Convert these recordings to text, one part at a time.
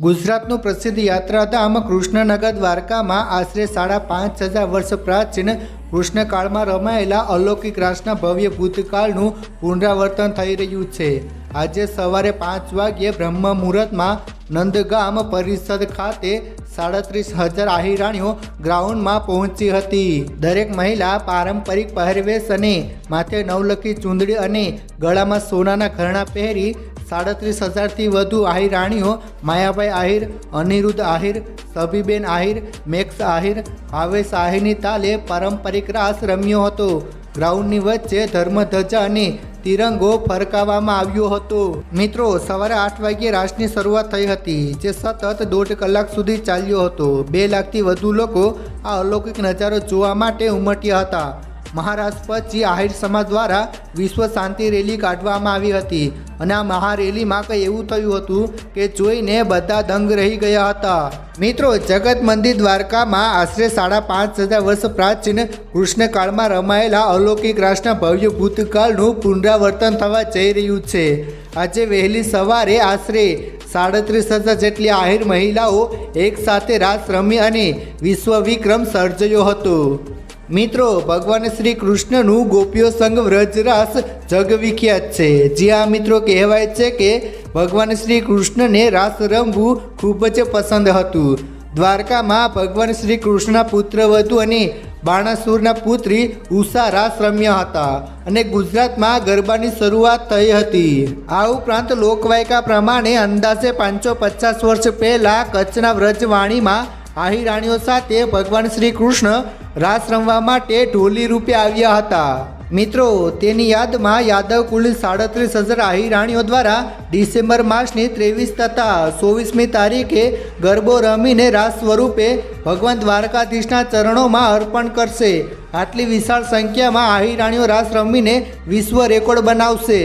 ગુજરાતનું પ્રસિદ્ધ યાત્રાધામ કૃષ્ણનગર દ્વારકામાં આશરે સાડા પાંચ હજાર વર્ષ પ્રાચીન કૃષ્ણકાળમાં રમાયેલા અલૌકિક રાસના ભવ્ય ભૂતકાળનું પુનરાવર્તન થઈ રહ્યું છે. આજે સવારે પાંચ વાગ્યે બ્રહ્મ મુહૂર્તમાં નંદગામ પરિષદ ખાતે સાડત્રીસ હજાર આહિરાણીઓ ગ્રાઉન્ડમાં પહોંચી હતી. દરેક મહિલા પારંપરિક પહેરવેશ અને માથે નવલખી ચૂંદડી અને ગળામાં સોનાના ઘરણા પહેરી સાડત્રીસ હજારથી વધુ આહિર રાણીઓ, માયાભાઈ આહિર, અનિરુદ્ધ આહિર, સભીબેન આહિર, મેક્સ આહિર, ભાવેશ આહિરની તાલે પારંપરિક રાસ રમ્યો હતો. ગ્રાઉન્ડની વચ્ચે ધર્મધ્વજા અને તિરંગો ફરકાવવામાં આવ્યો હતો. મિત્રો, સવારે આઠ વાગ્યે રાસની શરૂઆત થઈ હતી, જે સતત દોઢ કલાક સુધી ચાલ્યો હતો. બે લાખથી વધુ લોકો આ અલૌકિક નજારો જોવા માટે ઉમટ્યા હતા. મહારાષ્ટ્ર પછી આહિર સમાજ દ્વારા વિશ્વ શાંતિ રેલી કાઢવામાં આવી હતી અને આ મહારેલીમાં કંઈ એવું થયું હતું કે જોઈને બધા દંગ રહી ગયા હતા. મિત્રો, જગત મંદિર દ્વારકામાં આશરે સાડા પાંચ હજાર વર્ષ પ્રાચીન કૃષ્ણકાળમાં રમાયેલા અલૌકિક રાષ્ટ્રના ભવ્ય ભૂતકાળનું પુનરાવર્તન થવા જઈ રહ્યું છે. આજે વહેલી સવારે આશરે સાડત્રીસ હજાર જેટલી આહિર મહિલાઓ એકસાથે રાસ રમી અને વિશ્વ વિક્રમ સર્જ્યો હતો. મિત્રો, ભગવાન શ્રી કૃષ્ણનું ગોપીઓ સંઘ વ્રજરાસ જગવિખ્યાત છે. જ્યાં મિત્રો, કહેવાય છે કે ભગવાન શ્રી કૃષ્ણને રાસ રમવું ખૂબ જ પસંદ હતું. દ્વારકામાં ભગવાન શ્રી કૃષ્ણના પુત્રવધુ અને બાણાસુરના પુત્રી ઉષા રાસ રમ્યા હતા અને ગુજરાતમાં ગરબાની શરૂઆત થઈ હતી. આ ઉપરાંત લોકવાયકા પ્રમાણે અંદાજે પાંચસો પચાસ વર્ષ પહેલાં કચ્છના વ્રજવાણીમાં આહિરાણીઓ સાથે ભગવાન શ્રી કૃષ્ણ રાસ રમવા માટે ઢોલી રૂપે આવ્યા હતા. મિત્રો, તેની યાદમાં યાદવ કુલ સાડત્રીસ હજાર આહિરાણીઓ દ્વારા ડિસેમ્બર માસની ત્રેવીસ તથા ચોવીસમી તારીખે ગરબો રમીને રાસ સ્વરૂપે ભગવાન દ્વારકાધીશના ચરણોમાં અર્પણ કરશે. આટલી વિશાળ સંખ્યામાં આહિરાણીઓ રાસ રમીને વિશ્વ રેકોર્ડ બનાવશે.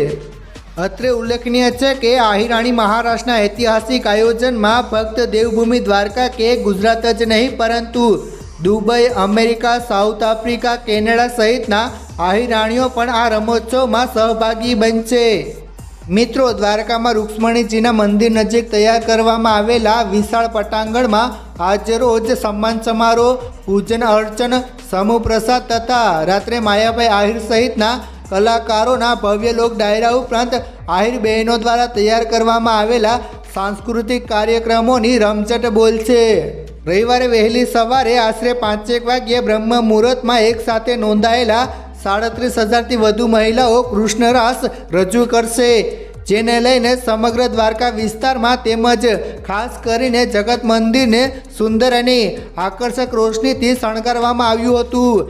અત્રે ઉલ્લેખનીય છે કે આહિરાણી મહારાષ્ટ્રના ઐતિહાસિક આયોજનમાં ફક્ત દેવભૂમિ દ્વારકા કે ગુજરાત જ નહીં, પરંતુ Dubai, America, South Africa, Canada સહિતના આહિરાણીઓ પણ આ રમોત્સવમાં સહભાગી બનશે. મિત્રો, દ્વારકામાં રૂક્ષ્મણીજીના મંદિર નજીક તૈયાર કરવામાં આવેલા વિશાળ પટાંગણમાં આજરોજ સન્માન સમારોહ, પૂજન અર્ચન, સમૂહ પ્રસાદ તથા રાત્રે માયાભાઈ આહિર સહિતના કલાકારોના ભવ્ય લોક ડાયરા ઉપરાંત આહિર બહેનો દ્વારા તૈયાર કરવામાં આવેલા સાંસ્કૃતિક કાર્યક્રમોની રમઝટ બોલશે. રવિવારે વહેલી સવારે આશરે પાંચેક વાગ્યે બ્રહ્મ મુહૂર્તમાં એક સાથે નોંધાયેલા સાડત્રીસ હજારથી વધુ મહિલાઓ કૃષ્ણરાસ રજૂ કરશે, જેને લઈને સમગ્ર દ્વારકા વિસ્તારમાં તેમજ ખાસ કરીને જગત મંદિરને સુંદર અને આકર્ષક રોશનીથી શણગારવામાં આવ્યું હતું.